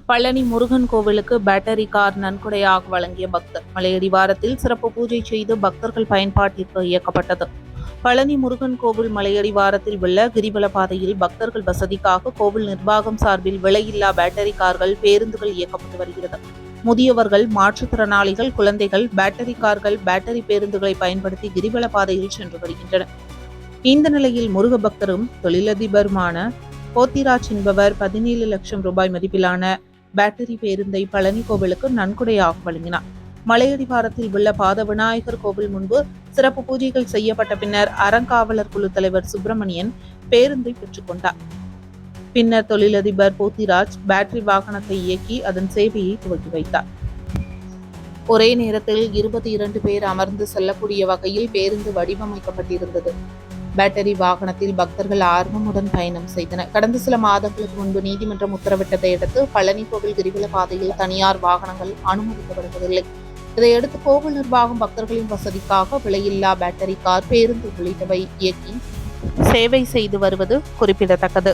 பழனி முருகன் கோவிலுக்கு battery car நன்கொடையாக வழங்கிய பக்தர். மலையடிவாரத்தில் சிறப்பு பூஜை செய்து பக்தர்கள் பயன்பாட்டிற்கு இயக்கப்பட்டது. பழனி முருகன் கோவில் மலையடிவாரத்தில் உள்ள கிரிவல பாதையில் பக்தர்கள் வசதிக்காக கோவில் நிர்வாகம் சார்பில் விலையில்லா பேட்டரி கார்கள் பேருந்துகள் இயக்கப்பட்டு வருகிறது. முதியவர்கள் மாற்றுத்திறனாளிகள் குழந்தைகள் பேட்டரி கார்கள் பேட்டரி பேருந்துகளை பயன்படுத்தி கிரிவல பாதையில் சென்று வருகின்றனர். இந்த நிலையில் முருக பக்தரும் தொழிலதிபருமான போத்திராஜ் என்பவர் பதினேழு லட்சம் ரூபாய் மதிப்பிலான பேட்டரி பேருந்தை பழனி கோவிலுக்கு நன்கொடையாக வழங்கினார். மலையடிவாரத்தில் உள்ள பாத விநாயகர் கோவில் முன்பு சிறப்பு பூஜைகள் செய்யப்பட்ட பின்னர் அறங்காவலர் குழு தலைவர் சுப்பிரமணியன் பேருந்தை பெற்றுக்கொண்டார் பின்னர் தொழிலதிபர் போத்திராஜ் பேட்டரி வாகனத்தை இயக்கி அதன் சேவையை துவக்கி வைத்தார். ஒரே நேரத்தில் இருபத்தி இரண்டு பேர் அமர்ந்து செல்லக்கூடிய வகையில் பேருந்து வடிவமைக்கப்பட்டிருந்தது. பேட்டரி வாகனத்தில் பக்தர்கள் ஆர்வமுடன் பயணம் செய்தனர். கடந்த சில மாதங்களுக்கு முன்பு நீதிமன்றம் உத்தரவிட்டதை அடுத்து பழனி கோவில் கிரிவல பாதையில் தனியார் வாகனங்கள் அனுமதிக்கப்படுவதில்லை. இதையடுத்து கோவில் நிர்வாகம் பக்தர்களின் வசதிக்காக விலையில்லா பேட்டரி கார் பேருந்து உள்ளிட்டவை இயக்கி சேவை செய்து வருவது குறிப்பிடத்தக்கது.